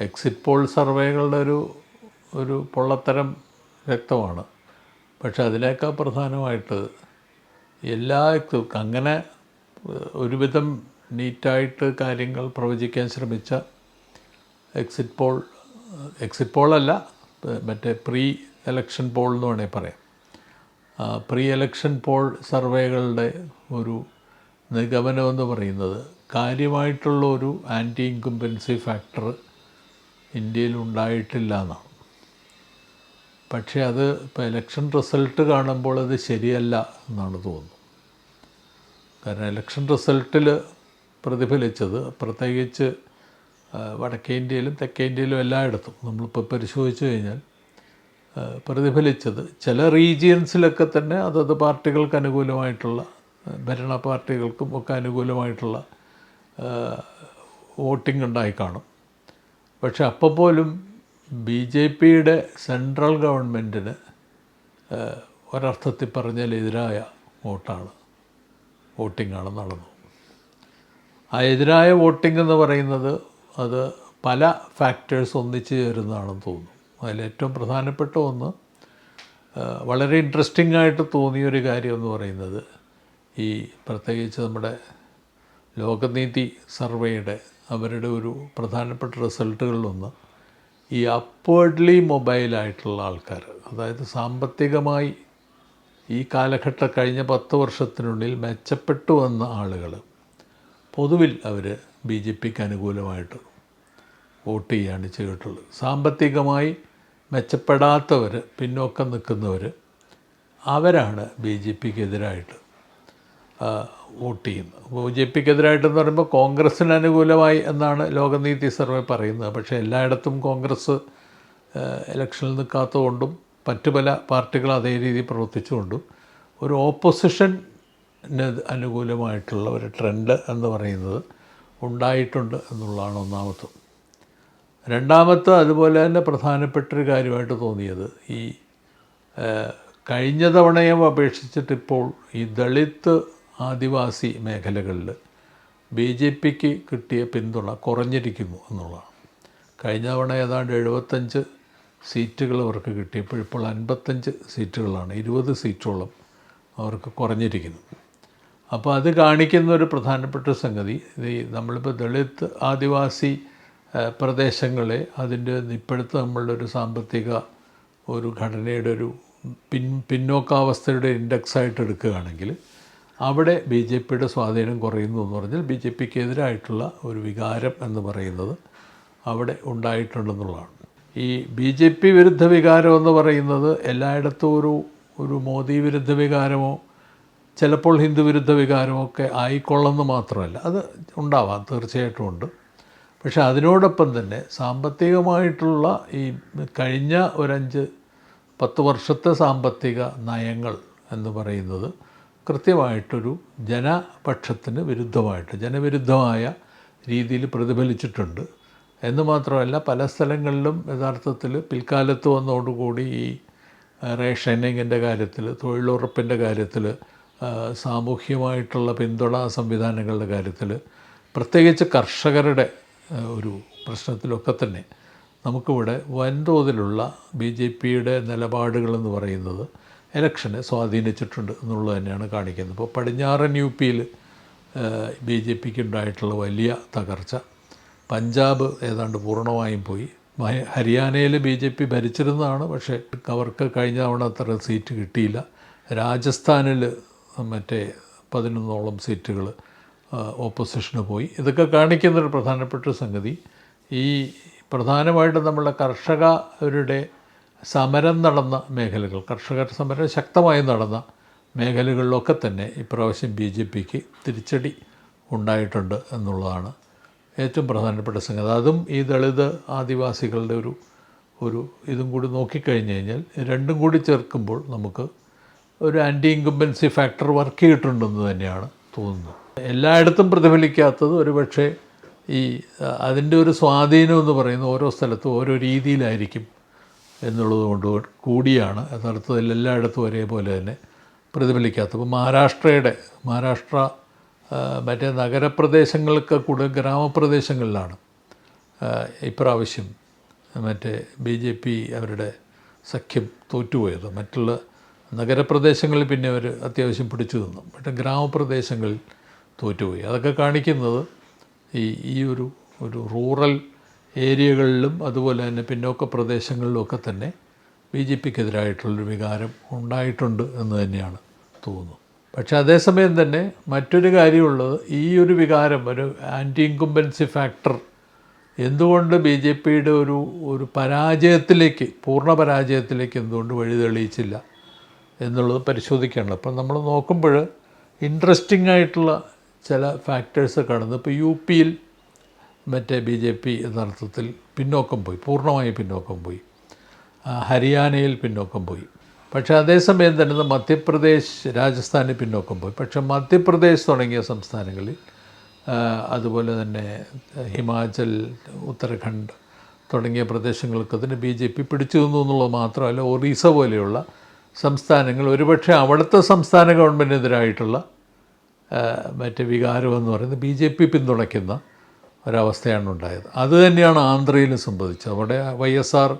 Exit poll സർവേകളുടെ ഒരു ഒരു പൊള്ളത്തരം വ്യക്തമാണ്. പക്ഷെ അതിനേക്കാൾ പ്രധാനമായിട്ട് എല്ലാ അങ്ങനെ ഒരുവിധം നീറ്റായിട്ട് കാര്യങ്ങൾ പ്രവചിക്കാൻ ശ്രമിച്ച എക്സിറ്റ് പോൾ എക്സിറ്റ് പോളല്ല മറ്റേ പ്രീ എലക്ഷൻ പോൾ എന്ന് വേണമെങ്കിൽ പറയാം. പ്രീ എലക്ഷൻ പോൾ സർവേകളുടെ ഒരു നിഗമനമെന്ന് പറയുന്നത് കാര്യമായിട്ടുള്ള ഒരു ആന്റി ഇൻകുംബൻസി ഫാക്ടർ ഇന്ത്യയിൽ ഉണ്ടായിട്ടില്ല എന്നാണ് പക്ഷേ അത് ഇപ്പോൾ ഇലക്ഷൻ റിസൾട്ട് കാണുമ്പോൾ അത് ശരിയല്ല എന്നാണ് തോന്നുന്നത്. കാരണം ഇലക്ഷൻ റിസൾട്ടിൽ പ്രതിഫലിച്ചത് പ്രത്യേകിച്ച് വടക്കേ ഇന്ത്യയിലും തെക്കേ ഇന്ത്യയിലും എല്ലായിടത്തും നമ്മളിപ്പോൾ പരിശോധിച്ചു കഴിഞ്ഞാൽ പ്രതിഫലിച്ചത് ചില റീജിയൻസിലൊക്കെ തന്നെ അതത് പാർട്ടികൾക്ക് അനുകൂലമായിട്ടുള്ള ഭരണ പാർട്ടികൾക്കും ഒക്കെ അനുകൂലമായിട്ടുള്ള വോട്ടിംഗ് ഉണ്ടായി കാണും. പക്ഷെ അപ്പോൾ പോലും ബി ജെ പിയുടെ സെൻട്രൽ ഗവൺമെന്റിന് ഒരർത്ഥത്തിൽ പറഞ്ഞാൽ എതിരായ വോട്ടാണ് വോട്ടിങ്ങാണ് നടന്നു ആ എതിരായ വോട്ടിംഗ് എന്ന് പറയുന്നത് അത് പല ഫാക്ടേഴ്സ് ഒന്നിച്ച് ചേരുന്നതാണെന്ന് തോന്നുന്നു. അതിലേറ്റവും പ്രധാനപ്പെട്ട ഒന്ന് വളരെ ഇൻട്രസ്റ്റിംഗ് ആയിട്ട് തോന്നിയൊരു കാര്യം എന്ന് പറയുന്നത് ഈ പ്രത്യേകിച്ച് നമ്മുടെ ലോകനീതി സർവേയുടെ അവരുടെ ഒരു പ്രധാനപ്പെട്ട റിസൾട്ടുകളിലൊന്ന് ഈ അപ്വേർഡ്ലി മൊബൈലായിട്ടുള്ള ആൾക്കാർ. അതായത് സാമ്പത്തികമായി ഈ കാലഘട്ട കഴിഞ്ഞ പത്ത് വർഷത്തിനുള്ളിൽ മെച്ചപ്പെട്ടു വന്ന ആളുകൾ പൊതുവിൽ അവർ ബി ജെ പിക്ക് അനുകൂലമായിട്ട് വോട്ട് ചെയ്യാണ് ചെയ്തിട്ടുള്ളത്. സാമ്പത്തികമായി മെച്ചപ്പെടാത്തവർ പിന്നോക്കം നിൽക്കുന്നവർ അവരാണ് ബി ജെ പിക്ക് എതിരായിട്ട് വോട്ട് ചെയ്യുന്നത് ബി ജെ പിക്ക് എതിരായിട്ടെന്ന് പറയുമ്പോൾ കോൺഗ്രസ്സിന് അനുകൂലമായി എന്നാണ് ലോകനീതി സർവേ പറയുന്നത്. പക്ഷേ എല്ലായിടത്തും കോൺഗ്രസ് ഇലക്ഷനിൽ നിൽക്കാത്തതുകൊണ്ടും മറ്റു പല പാർട്ടികൾ അതേ രീതിയിൽ പ്രവർത്തിച്ചുകൊണ്ടും ഒരു ഓപ്പോസിഷന് അനുകൂലമായിട്ടുള്ള ഒരു ട്രെൻഡ് എന്ന് പറയുന്നത് ഉണ്ടായിട്ടുണ്ട് എന്നുള്ളതാണ് ഒന്നാമത്തെ രണ്ടാമത്തെ അതുപോലെ തന്നെ പ്രധാനപ്പെട്ടൊരു കാര്യമായിട്ട് തോന്നിയത് ഈ കഴിഞ്ഞ തവണയും അപേക്ഷിച്ചിട്ടിപ്പോൾ ഈ ദളിത് ആദിവാസി മേഖലകളിൽ ബി ജെ പിക്ക് കിട്ടിയ പിന്തുണ കുറഞ്ഞിരിക്കുന്നു എന്നുള്ളതാണ്. കഴിഞ്ഞ തവണ ഏതാണ്ട് എഴുപത്തഞ്ച് സീറ്റുകൾ അവർക്ക് കിട്ടിയപ്പോൾ ഇപ്പോൾ അൻപത്തഞ്ച് സീറ്റുകളാണ്. ഇരുപത് സീറ്റോളം അവർക്ക് കുറഞ്ഞിരിക്കുന്നു. അപ്പോൾ അത് കാണിക്കുന്ന ഒരു പ്രധാനപ്പെട്ട സംഗതി ഈ നമ്മളിപ്പോൾ ദളിത് ആദിവാസി പ്രദേശങ്ങളെ അതിന്റെ ഇപ്പോഴത്തെ നമ്മളുടെ ഒരു സാമ്പത്തിക ഒരു ഘടനയുടെ ഒരു പിൻ പിന്നോക്കാവസ്ഥയുടെ ഇൻഡെക്സ് ആയിട്ട് എടുക്കുകയാണെങ്കിൽ അവിടെ ബി ജെ പിയുടെ സ്വാധീനം കുറയുന്നു എന്ന് പറഞ്ഞാൽ ബി ജെ പിക്ക് എതിരായിട്ടുള്ള ഒരു വികാരം എന്ന് പറയുന്നത് അവിടെ ഉണ്ടായിട്ടുണ്ടെന്നുള്ളതാണ്. ഈ ബി ജെ പി വിരുദ്ധ വികാരം എന്ന് പറയുന്നത് എല്ലായിടത്തും ഒരു ഒരു മോദി വിരുദ്ധ വികാരമോ ചിലപ്പോൾ ഹിന്ദു വിരുദ്ധ വികാരമോ ഒക്കെ ആയിക്കൊള്ളുന്നു മാത്രമല്ല. അത് ഉണ്ടാവാം തീർച്ചയായിട്ടും ഉണ്ട്. പക്ഷേ അതിനോടൊപ്പം തന്നെ സാമ്പത്തികമായിട്ടുള്ള ഈ കഴിഞ്ഞ ഒരഞ്ച് പത്ത് വർഷത്തെ സാമ്പത്തിക നയങ്ങൾ എന്ന് പറയുന്നത് കൃത്യമായിട്ടൊരു ജനപക്ഷത്തിന് വിരുദ്ധമായിട്ട് ജനവിരുദ്ധമായ രീതിയിൽ പ്രതിഫലിച്ചിട്ടുണ്ട്. എന്ന് മാത്രമല്ല പല സ്ഥലങ്ങളിലും യഥാർത്ഥത്തിൽ പിൽക്കാലത്ത് വന്നതോടുകൂടി ഈ റേഷനിങ്ങിന്റെ കാര്യത്തിൽ തൊഴിലുറപ്പിന്റെ കാര്യത്തിൽ സാമൂഹ്യമായിട്ടുള്ള പിന്തുണ സംവിധാനങ്ങളുടെ കാര്യത്തിൽ പ്രത്യേകിച്ച് കർഷകരുടെ ഒരു പ്രശ്നത്തിലൊക്കെ തന്നെ നമുക്കിവിടെ വൻതോതിലുള്ള ബി ജെ പിയുടെ നിലപാടുകളെന്ന് പറയുന്നത് ഇലക്ഷനെ സ്വാധീനിച്ചിട്ടുണ്ട് എന്നുള്ളത് തന്നെയാണ് കാണിക്കുന്നത്. ഇപ്പോൾ പടിഞ്ഞാറൻ യു പിയിൽ ബി ജെ പിക്ക് ഉണ്ടായിട്ടുള്ള വലിയ തകർച്ച. പഞ്ചാബ് ഏതാണ്ട് പൂർണമായും പോയി. ഹരിയാനയിൽ ബി ജെ പി ഭരിച്ചിരുന്നതാണ് പക്ഷേ അവർക്ക് കഴിഞ്ഞ തവണ അത്ര സീറ്റ് കിട്ടിയില്ല. രാജസ്ഥാനിൽ മറ്റേ പതിനൊന്നോളം സീറ്റുകൾ ഓപ്പോസിഷന് പോയി. ഇതൊക്കെ കാണിക്കുന്നൊരു പ്രധാനപ്പെട്ട സംഗതി. ഈ പ്രധാനമായിട്ടും നമ്മളുടെ കർഷകരുടെ സമരം നടന്ന മേഖലകൾ കർഷക സമരം ശക്തമായി നടന്ന മേഖലകളിലൊക്കെ തന്നെ ഇപ്രാവശ്യം ബി ജെ പിക്ക് തിരിച്ചടി ഉണ്ടായിട്ടുണ്ട് എന്നുള്ളതാണ് ഏറ്റവും പ്രധാനപ്പെട്ട സംഗതി. അതും ഈ ദളിത് ആദിവാസികളുടെ ഒരു ഒരു ഇതും കൂടി നോക്കിക്കഴിഞ്ഞ് കഴിഞ്ഞാൽ രണ്ടും കൂടി ചേർക്കുമ്പോൾ നമുക്ക് ഒരു ആന്റി ഇൻകംബൻസി ഫാക്ടർ വർക്ക് ചെയ്തിട്ടുണ്ടെന്ന് തന്നെയാണ് തോന്നുന്നത്. എല്ലായിടത്തും പ്രതിഫലിക്കാത്തത് ഒരുപക്ഷെ ഈ അതിന്റെ ഒരു സ്വാധീനം എന്ന് പറയുന്നത് ഓരോ സ്ഥലത്തും ഓരോ രീതിയിലായിരിക്കും എന്നുള്ളത് കൊണ്ട് കൂടിയാണ്. യഥാർത്ഥത്തിൽ എല്ലായിടത്തും ഒരേപോലെ തന്നെ പ്രതിഫലിക്കാത്തത് ഇപ്പോൾ മഹാരാഷ്ട്രയുടെ മഹാരാഷ്ട്ര മറ്റേ നഗരപ്രദേശങ്ങൾക്ക് കൂടുതൽ ഗ്രാമപ്രദേശങ്ങളിലാണ് ഇപ്രാവശ്യം മറ്റേ ബി ജെ പി അവരുടെ സഖ്യം തോറ്റുപോയത്. മറ്റുള്ള നഗരപ്രദേശങ്ങളിൽ പിന്നെ അവർ അത്യാവശ്യം പിടിച്ചു നിന്നു. പക്ഷേ ഗ്രാമപ്രദേശങ്ങളിൽ തോറ്റുപോയി. അതൊക്കെ കാണിക്കുന്നത് ഈ ഈ ഒരു ഒരു റൂറൽ ഏരിയകളിലും അതുപോലെ തന്നെ പിന്നോക്ക പ്രദേശങ്ങളിലുമൊക്കെ തന്നെ ബി ജെ പിക്കെതിരായിട്ടുള്ളൊരു വികാരം ഉണ്ടായിട്ടുണ്ട് എന്ന് തന്നെയാണ് തോന്നുന്നത് പക്ഷെ അതേസമയം തന്നെ മറ്റൊരു കാര്യമുള്ളത് ഈ ഒരു വികാരം ഒരു ആന്റി ഇൻകുംബൻസി ഫാക്ടർ എന്തുകൊണ്ട് ബി ജെ പിയുടെ ഒരു ഒരു പരാജയത്തിലേക്ക് പൂർണ പരാജയത്തിലേക്ക് എന്തുകൊണ്ട് വഴി തെളിയിച്ചില്ല എന്നുള്ളത് പരിശോധിക്കണം അപ്പം നമ്മൾ നോക്കുമ്പോൾ ഇൻട്രസ്റ്റിംഗ് ആയിട്ടുള്ള ചില ഫാക്ടേഴ്സ് കാണുന്നു ഇപ്പോൾ യു പിയിൽ മറ്റേ ബി ജെ പി എന്നർത്ഥത്തിൽ പിന്നോക്കം പോയി പൂർണമായി പിന്നോക്കം പോയി. ഹരിയാനയിൽ പിന്നോക്കം പോയി. പക്ഷേ അതേസമയം തന്നെ മധ്യപ്രദേശ് രാജസ്ഥാനിൽ പിന്നോക്കം പോയി. പക്ഷേ മധ്യപ്രദേശ് തുടങ്ങിയ സംസ്ഥാനങ്ങളിൽ അതുപോലെ തന്നെ ഹിമാചൽ ഉത്തരാഖണ്ഡ് തുടങ്ങിയ പ്രദേശങ്ങൾക്ക് അതിന് ബി ജെ പി പിടിച്ചു നിന്നു എന്നുള്ളത് മാത്രമല്ല ഒറീസ പോലെയുള്ള സംസ്ഥാനങ്ങൾ ഒരുപക്ഷെ അവിടുത്തെ സംസ്ഥാന ഗവൺമെന്റിനെതിരായിട്ടുള്ള മറ്റേ വികാരം എന്ന് പറയുന്നത് ബി ജെ പി പിന്തുണയ്ക്കുന്ന ഒരവസ്ഥയാണ് ഉണ്ടായത്. അത് തന്നെയാണ് ആന്ധ്രയിലും സംഭവിച്ചത്. അവിടെ വൈ എസ് ആർ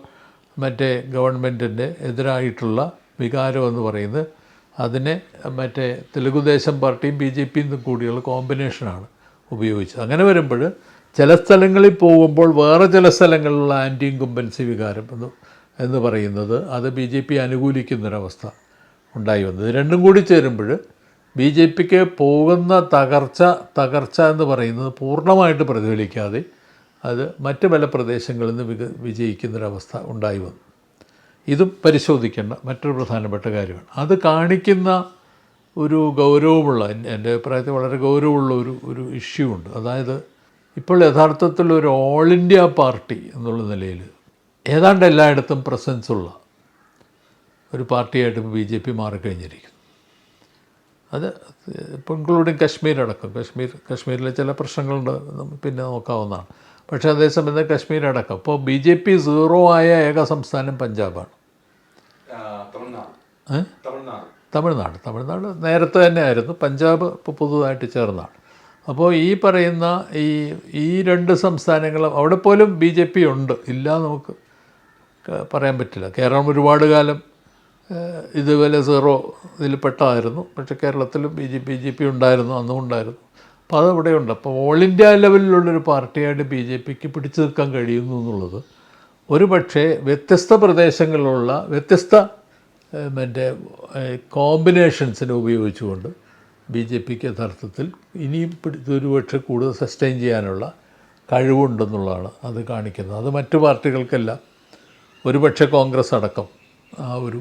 മറ്റേ ഗവൺമെന്റിന്റെ എതിരായിട്ടുള്ള വികാരം എന്ന് പറയുന്നത് അതിനെ മറ്റേ തെലുഗുദേശം പാർട്ടിയും ബി ജെ പിയും കൂടിയുള്ള കോമ്പിനേഷനാണ് ഉപയോഗിച്ചത്. അങ്ങനെ വരുമ്പോൾ ചില സ്ഥലങ്ങളിൽ പോകുമ്പോൾ വേറെ ചില സ്ഥലങ്ങളിലുള്ള ആന്റി ഇൻകുംബൻസി വികാരം എന്ന് എന്ന് പറയുന്നത് അത് ബി ജെ പി അനുകൂലിക്കുന്നൊരവസ്ഥ ഉണ്ടായി വന്നത്. രണ്ടും കൂടി ചേരുമ്പോൾ ബി ജെ പിക്ക് പോകുന്ന തകർച്ച തകർച്ച എന്ന് പറയുന്നത് പൂർണമായിട്ട് പ്രതിഫലിക്കാതെ അത് മറ്റ് പല പ്രദേശങ്ങളിൽ നിന്ന് വിക വിജയിക്കുന്നൊരവസ്ഥ ഉണ്ടായി വന്നു. ഇതും പരിശോധിക്കേണ്ട മറ്റൊരു പ്രധാനപ്പെട്ട കാര്യമാണ്. അത് കാണിക്കുന്ന ഒരു ഗൗരവമുള്ള എന്റെ അഭിപ്രായത്തിൽ വളരെ ഗൗരവമുള്ള ഒരു ഒരു ഇഷ്യൂ ഉണ്ട്. അതായത് ഇപ്പോൾ യഥാർത്ഥത്തിൽ ഒരു ഓൾ ഇന്ത്യ പാർട്ടി എന്നുള്ള നിലയിൽ ഏതാണ്ട് എല്ലായിടത്തും പ്രസൻസുള്ള ഒരു പാർട്ടിയായിട്ട് ബി ജെ പി മാറിക്കഴിഞ്ഞിരിക്കുന്നു. അത് ഇപ്പോൾ ഇൻക്ലൂഡിങ് കശ്മീർ അടക്കം. കശ്മീർ കശ്മീരിലെ ചില പ്രശ്നങ്ങളുണ്ട്. പിന്നെ നോക്കാവുന്നതാണ്. പക്ഷേ അതേസമയം തന്നെ കശ്മീർ അടക്കം. ഇപ്പോൾ ബി ജെ പി സീറോ ആയ ഏക സംസ്ഥാനം പഞ്ചാബാണ്. തമിഴ്നാട്. തമിഴ്നാട്. നേരത്തെ തന്നെ ആയിരുന്നു പഞ്ചാബ് ഇപ്പോൾ പുതുതായിട്ട് ചേർന്നതാണ്. അപ്പോൾ ഈ പറയുന്ന ഈ ഈ രണ്ട് സംസ്ഥാനങ്ങളും അവിടെ പോലും ബി ജെ പി ഉണ്ട്. ഇല്ല നമുക്ക് പറയാൻ പറ്റില്ല. കേരളം ഒരുപാട് കാലം ഇതുപോലെ സീറോ ഇതിൽ പെട്ടതായിരുന്നു പക്ഷേ കേരളത്തിലും B J B J P ഉണ്ടായിരുന്നു അന്നും ഉണ്ടായിരുന്നു അപ്പോൾ അത് ഉണ്ട് അപ്പോൾ ഓൾ ഇന്ത്യ ലെവലിലുള്ളൊരു പാർട്ടിയായിട്ട് ബി ജെ പിക്ക് പിടിച്ചു നിൽക്കാൻ കഴിയുന്നു എന്നുള്ളത് ഒരു പക്ഷേ വ്യത്യസ്ത പ്രദേശങ്ങളിലുള്ള വ്യത്യസ്ത മറ്റേ കോമ്പിനേഷൻസിനെ ഉപയോഗിച്ചുകൊണ്ട് ബി ജെ പിക്ക് യഥാർത്ഥത്തിൽ ഇനിയും ഒരുപക്ഷെ കൂടുതൽ സസ്റ്റെയിൻ ചെയ്യാനുള്ള കഴിവുണ്ടെന്നുള്ളതാണ് അത് കാണിക്കുന്നത്. അത് മറ്റു പാർട്ടികൾക്കെല്ലാം ഒരുപക്ഷെ കോൺഗ്രസ് അടക്കം ആ ഒരു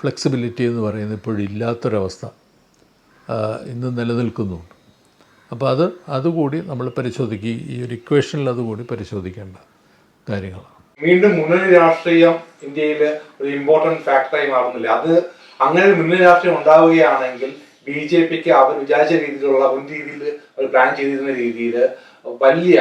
ഫ്ലെക്സിബിലിറ്റി എന്ന് പറയുന്നത് ഇപ്പോഴില്ലാത്തൊരവസ്ഥ ഇന്ന് നിലനിൽക്കുന്നുണ്ട്. അപ്പോൾ അത് അതുകൂടി നമ്മൾ പരിശോധിക്കുക ഈ ഒരു ഇക്വേഷനിൽ അതുകൂടി പരിശോധിക്കേണ്ട കാര്യങ്ങളാണ്. വീണ്ടും മുന്നണി രാഷ്ട്രീയം ഇന്ത്യയിൽ ഒരു ഇമ്പോർട്ടന്റ് ഫാക്ടറായി മാറുന്നില്ല. അത് അങ്ങനെ മുന്നണി രാഷ്ട്രീയം ഉണ്ടാവുകയാണെങ്കിൽ ബി ജെ പിക്ക് അവർ വിചാരിച്ച രീതിയിലുള്ള മുൻ രീതിയിൽ അവർ പ്ലാൻ ചെയ്തിരുന്ന രീതിയിൽ വലിയ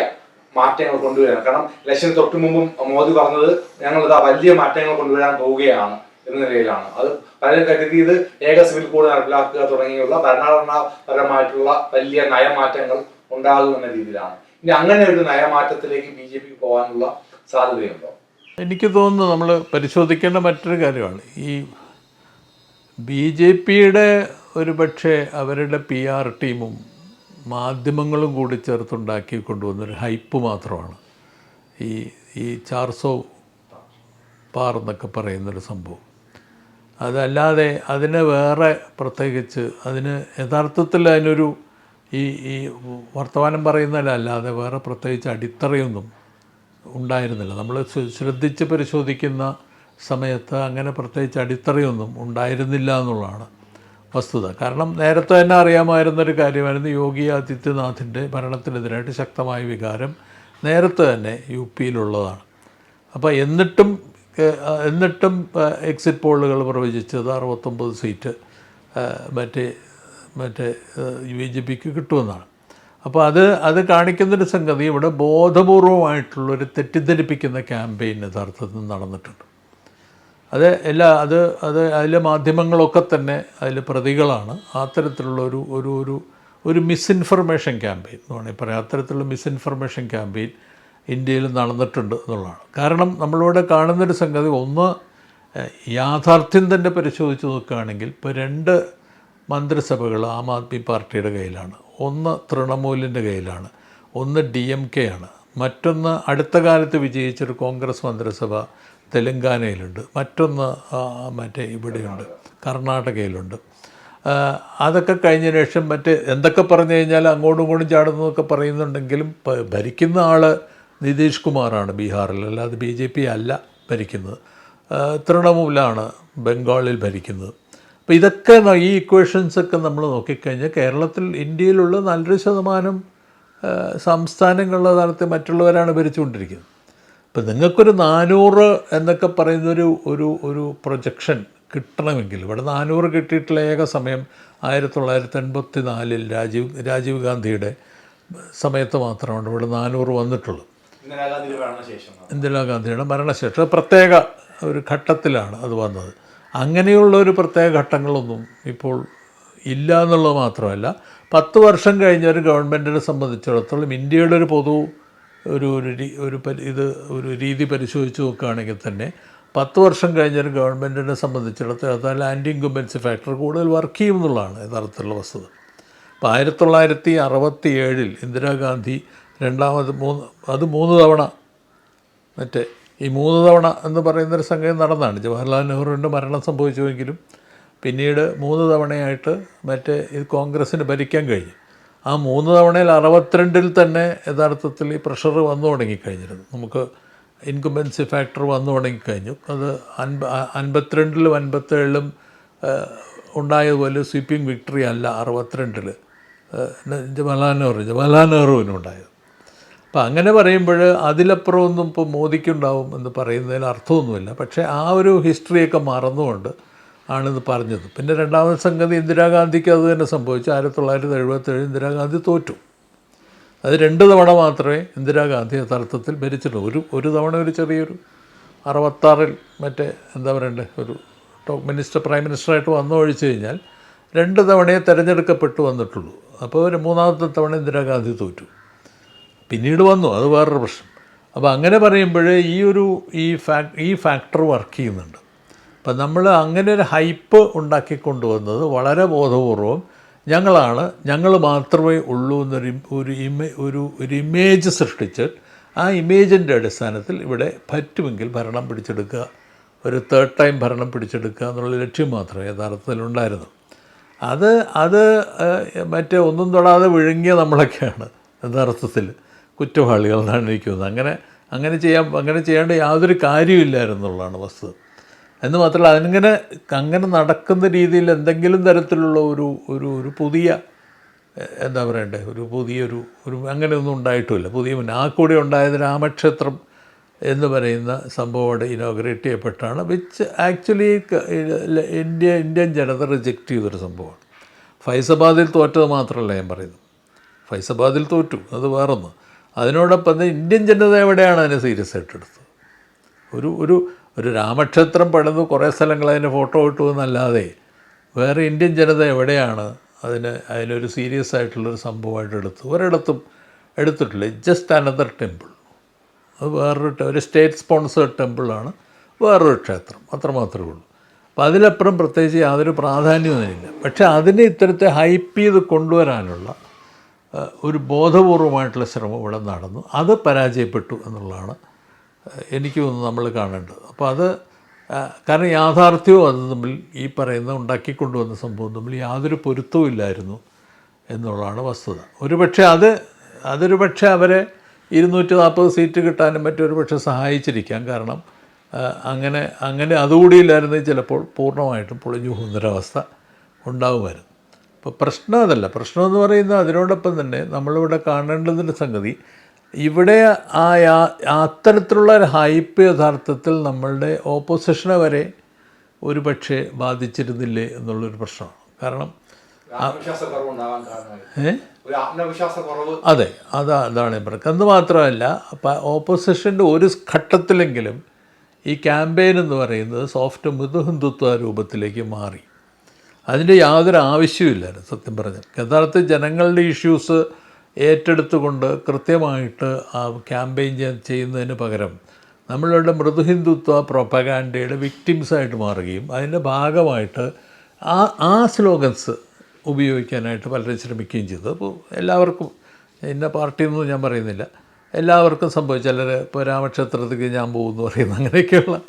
മാറ്റങ്ങൾ കൊണ്ടുവരാൻ കാരണം ലക്ഷ്യം തൊട്ട് മുമ്പും മോദി പറഞ്ഞത് ഞങ്ങളിതാ വലിയ മാറ്റങ്ങൾ കൊണ്ടുവരാൻ പോവുകയാണ്. എന്ന നിലയിലാണ്. അത് പലരും കരുതിയത് ഏക സിവിൽ കോഡ് നടപ്പിലാക്കുക തുടങ്ങിയുള്ള ഭരണഘടനാപരമായിട്ടുള്ള വലിയ നയമാറ്റങ്ങൾ ഉണ്ടാകുമെന്ന രീതിയിലാണ്. ഇനി അങ്ങനെ ഒരു നയമാറ്റത്തിലേക്ക് ബി ജെ പിക്ക് പോകാനുള്ള സാധ്യതയുണ്ടോ? എനിക്ക് തോന്നുന്നു നമ്മൾ പരിശോധിക്കേണ്ട മറ്റൊരു കാര്യമാണ്. ഈ ബി ജെ പിയുടെ ഒരു പക്ഷേ അവരുടെ പി ആർ ടീമും മാധ്യമങ്ങളും കൂടി ചേർത്തുണ്ടാക്കി കൊണ്ടുവന്നൊരു ഹൈപ്പ് മാത്രമാണ്. ഈ ഈ ചാർസോ പാർ എന്നൊക്കെ പറയുന്നൊരു സംഭവം. അതല്ലാതെ അതിനെ വേറെ പ്രത്യേകിച്ച് അതിന് യഥാർത്ഥത്തിൽ അതിനൊരു ഈ ഈ വർത്തമാനം പറയുന്നതിലല്ലാതെ വേറെ പ്രത്യേകിച്ച് അടിത്തറയൊന്നും ഉണ്ടായിരുന്നില്ല. നമ്മൾ ശ്ര- ശ്രദ്ധിച്ച് പരിശോധിക്കുന്ന സമയത്ത് അങ്ങനെ പ്രത്യേകിച്ച് അടിത്തറയൊന്നും ഉണ്ടായിരുന്നില്ല എന്നുള്ളതാണ് വസ്തുത. കാരണം നേരത്തെ തന്നെ അറിയാമായിരുന്നൊരു കാര്യമായിരുന്നു യോഗി ആദിത്യനാഥിന്റെ ഭരണത്തിനെതിരായിട്ട് ശക്തമായ വികാരം നേരത്തെ തന്നെ യു പിയിലുള്ളതാണ്. അപ്പോൾ എന്നിട്ടും എന്നിട്ടും എക്സിറ്റ് പോളുകൾ പ്രവചിച്ചത് അറുപത്തൊമ്പത് സീറ്റ് മറ്റേ മറ്റേ ബി ജെ പിക്ക് കിട്ടുമെന്നാണ്. അപ്പോൾ അത് അത് കാണിക്കുന്നൊരു സംഗതി ഇവിടെ ബോധപൂർവമായിട്ടുള്ളൊരു തെറ്റിദ്ധരിപ്പിക്കുന്ന ക്യാമ്പയിൻ യഥാർത്ഥത്തിൽ നടന്നിട്ടുണ്ട്. അത് എല്ലാ അത് അത് അതിലെ മാധ്യമങ്ങളൊക്കെ തന്നെ അതിൽ പ്രതികളാണ്. അത്തരത്തിലുള്ള ഒരു ഒരു ഒരു മിസ്ഇൻഫർമേഷൻ ക്യാമ്പയിൻ എന്ന് വേണമെങ്കിൽ പറയാം. അത്തരത്തിലുള്ള മിസ്ഇൻഫർമേഷൻ ക്യാമ്പയിൻ ഇന്ത്യയിൽ നടന്നിട്ടുണ്ട് എന്നുള്ളതാണ്. കാരണം നമ്മളിവിടെ കാണുന്നൊരു സംഗതി ഒന്ന് യാഥാർത്ഥ്യം തന്നെ പരിശോധിച്ച് നോക്കുകയാണെങ്കിൽ ഇപ്പോൾ രണ്ട് മന്ത്രിസഭകൾ ആം ആദ്മി പാർട്ടിയുടെ കയ്യിലാണ്. ഒന്ന് തൃണമൂലിന്റെ കയ്യിലാണ്. ഒന്ന് ഡി എം കെ ആണ്. മറ്റൊന്ന് അടുത്ത കാലത്ത് വിജയിച്ചൊരു കോൺഗ്രസ് മന്ത്രിസഭ തെലങ്കാനയിലുണ്ട്. മറ്റൊന്ന് മറ്റേ ഇവിടെയുണ്ട് കർണാടകയിലുണ്ട്. അതൊക്കെ കഴിഞ്ഞ ശേഷം മറ്റേ എന്തൊക്കെ പറഞ്ഞു കഴിഞ്ഞാൽ അങ്ങോട്ടും ഇങ്ങോട്ടും ചാടുന്നതൊക്കെ പറയുന്നുണ്ടെങ്കിലും ഭരിക്കുന്ന ആൾ നിതീഷ് കുമാറാണ് ബീഹാറിൽ അല്ലാതെ ബി ജെ പി അല്ല ഭരിക്കുന്നത്. തൃണമൂലാണ് ബംഗാളിൽ ഭരിക്കുന്നത്. അപ്പോൾ ഇതൊക്കെ ഈ ഇക്വേഷൻസൊക്കെ നമ്മൾ നോക്കിക്കഴിഞ്ഞാൽ കേരളത്തിൽ ഇന്ത്യയിലുള്ള നല്ലൊരു ശതമാനം സംസ്ഥാനങ്ങളിലെ തലത്തിൽ മറ്റുള്ളവരാണ് ഭരിച്ചുകൊണ്ടിരിക്കുന്നത്. ഇപ്പം നിങ്ങൾക്കൊരു നാനൂറ് എന്നൊക്കെ പറയുന്നൊരു ഒരു ഒരു പ്രൊജക്ഷൻ കിട്ടണമെങ്കിൽ ഇവിടെ നാനൂറ് കിട്ടിയിട്ടുള്ള ഏക സമയം ആയിരത്തി തൊള്ളായിരത്തി എൺപത്തി നാലിൽ രാജീവ് രാജീവ് ഗാന്ധിയുടെ സമയത്ത് മാത്രമാണ് ഇവിടെ നാനൂറ് വന്നിട്ടുള്ളൂ ഇന്ദിരാഗാന്ധി ഭരണശേഷം ഇന്ദിരാഗാന്ധിയുടെ മരണശേഷം പ്രത്യേക ഒരു ഘട്ടത്തിലാണ് അത് വന്നത്. അങ്ങനെയുള്ള ഒരു പ്രത്യേക ഘട്ടങ്ങളൊന്നും ഇപ്പോൾ ഇല്ല എന്നുള്ളത് മാത്രമല്ല പത്ത് വർഷം കഴിഞ്ഞ ഒരു ഗവൺമെന്റിനെ സംബന്ധിച്ചിടത്തോളം ഇന്ത്യയുടെ ഒരു പൊതു ഒരു ഒരു ഒരു ഇത് ഒരു രീതി പരിശോധിച്ച് നോക്കുകയാണെങ്കിൽ തന്നെ പത്ത് വർഷം കഴിഞ്ഞ ഒരു ഗവൺമെന്റിനെ സംബന്ധിച്ചിടത്തോളം ആന്റി ഇൻകുംബൻസി ഫാക്ടർ കൂടുതൽ വർക്ക് ചെയ്യും എന്നുള്ളതാണ് യഥാർത്ഥത്തിലുള്ള വസ്തുത. അപ്പോൾ ആയിരത്തി തൊള്ളായിരത്തി അറുപത്തി ഏഴിൽ ഇന്ദിരാഗാന്ധി രണ്ടാമത് മൂന്ന് അത് മൂന്ന് തവണ. മറ്റേ ഈ മൂന്ന് തവണ എന്ന് പറയുന്നൊരു സംഗതി നടന്നതാണ് ജവഹർലാൽ നെഹ്റുവിന്റെ മരണം സംഭവിച്ചുവെങ്കിലും പിന്നീട് മൂന്ന് തവണയായിട്ട് മറ്റേ ഇത് കോൺഗ്രസ്സിന് ഭരിക്കാൻ കഴിഞ്ഞു. ആ മൂന്ന് തവണയിൽ അറുപത്തിരണ്ടിൽ തന്നെ യഥാർത്ഥത്തിൽ ഈ പ്രഷർ വന്നു തുടങ്ങിക്കഴിഞ്ഞിരുന്നു. നമുക്ക് ഇൻകുംബൻസി ഫാക്ടർ വന്നു തുടങ്ങിക്കഴിഞ്ഞു. അത് അൻപ അൻപത്തിരണ്ടിലും അൻപത്തേഴിലും ഉണ്ടായതുപോലെ സ്വീപ്പിംഗ് വിക്ടറി അല്ല അറുപത്തിരണ്ടിൽ ജവഹർലാൽ നെഹ്റു ജവഹർലാൽ നെഹ്റുവിനുണ്ടായത്. അപ്പം അങ്ങനെ പറയുമ്പോൾ അതിലപ്പുറമൊന്നും ഇപ്പോൾ മോദിക്കുണ്ടാവും എന്ന് പറയുന്നതിൽ അർത്ഥമൊന്നുമില്ല. പക്ഷേ ആ ഒരു ഹിസ്റ്ററിയൊക്കെ മറന്നുകൊണ്ട് ആണിത് പറഞ്ഞത്. പിന്നെ രണ്ടാമത്തെ സംഗതി ഇന്ദിരാഗാന്ധിക്ക് അത് തന്നെ സംഭവിച്ചു. ആയിരത്തി തൊള്ളായിരത്തി എഴുപത്തേഴ് ഇന്ദിരാഗാന്ധി തോറ്റു. അത് രണ്ട് തവണ മാത്രമേ ഇന്ദിരാഗാന്ധി യഥാർത്ഥത്തിൽ ഭരിച്ചിട്ടുള്ളൂ. ഒരു ഒരു തവണ ഒരു ചെറിയൊരു അറുപത്താറിൽ മറ്റേ എന്താ പറയണ്ടേ ഒരു ടോപ്പ് മിനിസ്റ്റർ പ്രൈം മിനിസ്റ്ററായിട്ട് വന്നു ഒഴിച്ചു കഴിഞ്ഞാൽ രണ്ട് തവണയെ തിരഞ്ഞെടുക്കപ്പെട്ടു വന്നിട്ടുള്ളൂ. അപ്പോൾ ഒരു മൂന്നാമത്തെ തവണ ഇന്ദിരാഗാന്ധി തോറ്റു. പിന്നീട് വന്നു. അത് വേറൊരു പ്രശ്നം. അപ്പോൾ അങ്ങനെ പറയുമ്പോൾ ഈ ഒരു ഈ ഫാക് ഈ ഫാക്ടർ വർക്ക് ചെയ്യുന്നുണ്ട്. അപ്പം നമ്മൾ അങ്ങനെ ഒരു ഹൈപ്പ് ഉണ്ടാക്കി കൊണ്ടുവന്നത് വളരെ ബോധപൂർവം ഞങ്ങളാണ്. ഞങ്ങൾ മാത്രമേ ഉള്ളൂ എന്നൊരു ഒരു ഇമേ ഒരു ഒരു ഇമേജ് സൃഷ്ടിച്ച് ആ ഇമേജിന്റെ അടിസ്ഥാനത്തിൽ ഇവിടെ പറ്റുമെങ്കിൽ ഭരണം പിടിച്ചെടുക്കുക. ഒരു തേർഡ് ടൈം ഭരണം പിടിച്ചെടുക്കുക എന്നുള്ള ലക്ഷ്യം മാത്രമേ യഥാർത്ഥത്തിൽ ഉണ്ടായിരുന്നു അത് അത് മറ്റേ ഒന്നും തൊടാതെ വിഴുങ്ങിയ നമ്മളൊക്കെയാണ് യഥാർത്ഥത്തിൽ. എനിക്ക് തോന്നുന്നത്. അങ്ങനെ അങ്ങനെ ചെയ്യാൻ അങ്ങനെ ചെയ്യേണ്ട യാതൊരു കാര്യമില്ലായിരുന്നുള്ളതാണ് വസ്തുത എന്ന് മാത്രമല്ല അതിങ്ങനെ അങ്ങനെ നടക്കുന്ന രീതിയിൽ എന്തെങ്കിലും തരത്തിലുള്ള ഒരു ഒരു ഒരു പുതിയ എന്താ പറയണ്ടേ ഒരു പുതിയൊരു ഒരു അങ്ങനെയൊന്നും ഉണ്ടായിട്ടുമില്ല പുതിയ ആ കൂടി ഉണ്ടായത് രാമക്ഷേത്രം എന്ന് പറയുന്ന സംഭവം ഇനോഗ്രേറ്റ് ചെയ്യപ്പെട്ടാണ് വിച്ച് ആക്ച്വലി ഇന്ത്യ ഇന്ത്യൻ ജനത റിജക്റ്റ് ചെയ്തൊരു സംഭവമാണ്. ഫൈസബാദിൽ തോറ്റത് മാത്രമല്ല ഞാൻ പറയുന്നു ഫൈസബാദിൽ തോറ്റു അത് വേറൊന്ന്. അതിനോടൊപ്പം ഇന്ത്യൻ ജനത എവിടെയാണ് അതിനെ സീരിയസ് ആയിട്ട് എടുത്തത്? ഒരു ഒരു ഒരു രാമക്ഷേത്രം പണിത് കുറേ സ്ഥലങ്ങൾ അതിന് ഫോട്ടോ ഇട്ടു എന്നല്ലാതെ വേറെ ഇന്ത്യൻ ജനത എവിടെയാണ് അതിന് അതിനൊരു സീരിയസ് ആയിട്ടുള്ളൊരു സംഭവമായിട്ട് എടുത്തു ഒരിടത്തും എടുത്തിട്ടില്ല. ജസ്റ്റ് അനദർ ടെമ്പിൾ അത് വേറൊരു ഒരു സ്റ്റേറ്റ് സ്പോൺസേഡ് ടെമ്പിളാണ് വേറൊരു ക്ഷേത്രം. അത്രമാത്രമേ ഉള്ളൂ. അപ്പം അതിലപ്പുറം പ്രത്യേകിച്ച് യാതൊരു പ്രാധാന്യവും അതിനില്ല പക്ഷേ അതിനെ ഇത്തരത്തെ ഹൈപ്പ് ചെയ്ത് കൊണ്ടുവരാനുള്ള ഒരു ബോധപൂർവമായിട്ടുള്ള ശ്രമം ഇവിടെ നടന്നു. അത് പരാജയപ്പെട്ടു എന്നുള്ളതാണ് എനിക്ക് തോന്നുന്നു നമ്മൾ കാണേണ്ടത്. അപ്പോൾ അത് കാരണം യാഥാർത്ഥ്യവും അത് തമ്മിൽ ഈ പറയുന്ന ഉണ്ടാക്കിക്കൊണ്ടുവന്ന സംഭവം തമ്മിൽ യാതൊരു പൊരുത്തവും ഇല്ലായിരുന്നു എന്നുള്ളതാണ് വസ്തുത. ഒരു പക്ഷേ അത് അതൊരു പക്ഷേ അവരെ ഇരുന്നൂറ്റി നാൽപ്പത് സീറ്റ് കിട്ടാനും മറ്റൊരു പക്ഷേ സഹായിച്ചിരിക്കാം. കാരണം അങ്ങനെ അങ്ങനെ അതുകൂടി ഇല്ലായിരുന്നെങ്കിൽ ചിലപ്പോൾ പൂർണമായിട്ടും പൊളിഞ്ഞു പോകുന്നൊരവസ്ഥ ഉണ്ടാകുമായിരുന്നു അപ്പോൾ പ്രശ്നം അതല്ല. പ്രശ്നം എന്ന് പറയുന്നത് അതിനോടൊപ്പം തന്നെ നമ്മളിവിടെ കാണേണ്ടതിന്റെ സംഗതി ഇവിടെ ആ അത്തരത്തിലുള്ള ഒരു ഹൈപ്പ് യഥാർത്ഥത്തിൽ നമ്മളുടെ ഓപ്പോസിഷനെ വരെ ഒരു പക്ഷേ ബാധിച്ചിരുന്നില്ലേ എന്നുള്ളൊരു പ്രശ്നമാണ്. കാരണം അതെ അതാ അതാണ് പറയുന്നത് എന്ന് മാത്രമല്ല അപ്പം ഓപ്പോസിഷന്റെ ഒരു ഘട്ടത്തിലെങ്കിലും ഈ ക്യാമ്പയിൻ എന്ന് പറയുന്നത് സോഫ്റ്റ് മൃദുഹിന്ദുത്വ രൂപത്തിലേക്ക് മാറി. അതിന്റെ യാതൊരു ആവശ്യമില്ലായിരുന്നു സത്യം പറഞ്ഞാൽ. യഥാർത്ഥ ജനങ്ങളുടെ ഇഷ്യൂസ് ഏറ്റെടുത്തുകൊണ്ട് കൃത്യമായിട്ട് ആ ക്യാമ്പയിൻ ചെയ്യുന്നതിന് പകരം നമ്മളുടെ മൃദുഹിന്ദുത്വ പ്രൊപ്പഗാൻഡയുടെ വിക്ടിംസായിട്ട് മാറുകയും അതിന്റെ ഭാഗമായിട്ട് ആ ആ സ്ലോഗൻസ് ഉപയോഗിക്കാനായിട്ട് പലരും ശ്രമിക്കുകയും ചെയ്തു. അപ്പോൾ എല്ലാവർക്കും ഇന്ന പാർട്ടിയൊന്നും ഞാൻ പറയുന്നില്ല. എല്ലാവർക്കും സംഭവിച്ചു. ചിലർ ഇപ്പോൾ രാമക്ഷേത്രത്തിലേക്ക് ഞാൻ പോകുമെന്ന് പറയുന്നു. അങ്ങനെയൊക്കെയുള്ള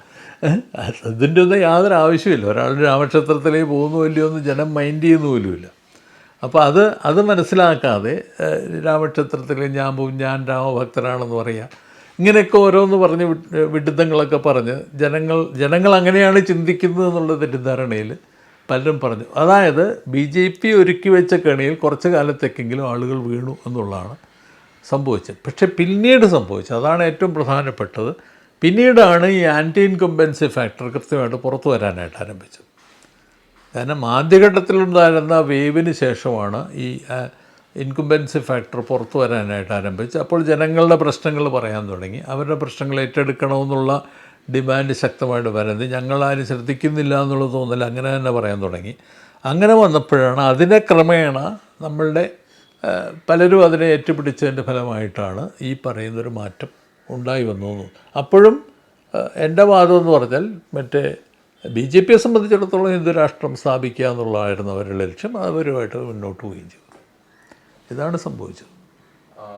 അതിന്റെ ഒന്നും യാതൊരു ആവശ്യമില്ല ഒരാൾ രാമക്ഷേത്രത്തിലേക്ക് പോകുന്നു ഇല്ലയോ എന്ന് ജനം മൈൻഡ് ചെയ്യുന്നു പോലുമില്ല. അപ്പോൾ അത് അത് മനസ്സിലാക്കാതെ രാമക്ഷേത്രത്തിൽ ഞാൻ പോകും ഞാൻ രാമഭക്തരാണെന്ന് പറയാം. ഇങ്ങനെയൊക്കെ ഓരോന്ന് പറഞ്ഞ് വിഡ്- വിഡിത്തങ്ങളൊക്കെ പറഞ്ഞ് ജനങ്ങൾ ജനങ്ങൾ അങ്ങനെയാണ് ചിന്തിക്കുന്നത് എന്നുള്ള തെറ്റിദ്ധാരണയിൽ പലരും പറഞ്ഞു. അതായത് ബി ജെ പി ഒരുക്കി വെച്ച കണിയിൽ കുറച്ച് കാലത്തേക്കെങ്കിലും ആളുകൾ വീണു എന്നുള്ളതാണ് സംഭവിച്ചത്. പക്ഷേ പിന്നീട് സംഭവിച്ചത് അതാണ് ഏറ്റവും പ്രധാനപ്പെട്ടത്. പിന്നീടാണ് ഈ ആന്റി ഇൻകംബൻസി ഫാക്ടർ കൃത്യമായിട്ട് പുറത്തു വരാനായിട്ട് ആരംഭിച്ചത്. കാരണം ആദ്യഘട്ടത്തിലുണ്ടായിരുന്ന വേവിന് ശേഷമാണ് ഈ ഇൻകുംബൻസി ഫാക്ടർ പുറത്തു വരാനായിട്ട് ആരംഭിച്ച് അപ്പോൾ ജനങ്ങളുടെ പ്രശ്നങ്ങൾ പറയാൻ തുടങ്ങി. അവരുടെ പ്രശ്നങ്ങൾ ഏറ്റെടുക്കണമെന്നുള്ള ഡിമാൻഡ് ശക്തമായിട്ട് വരുന്നത് ഞങ്ങളാരും ശ്രദ്ധിക്കുന്നില്ല എന്നുള്ള തോന്നൽ അങ്ങനെ തന്നെ പറയാൻ തുടങ്ങി. അങ്ങനെ വന്നപ്പോഴാണ് അതിനെ ക്രമേണ നമ്മളുടെ പലരും അതിനെ ഏറ്റുപിടിച്ചതിന്റെ ഫലമായിട്ടാണ് ഈ പറയുന്നൊരു മാറ്റം ഉണ്ടായി വന്നു അപ്പോഴും എന്റെ വാദം എന്ന് പറഞ്ഞാൽ മറ്റേ ബി ജെ പിയെ സംബന്ധിച്ചിടത്തോളം ഹിന്ദു രാഷ്ട്രം സ്ഥാപിക്കുക എന്നുള്ളതായിരുന്നു അവരുടെ ലക്ഷ്യം അവരുമായിട്ട് മുന്നോട്ട് പോവുകയും ചെയ്തു. ഇതാണ് സംഭവിച്ചത്.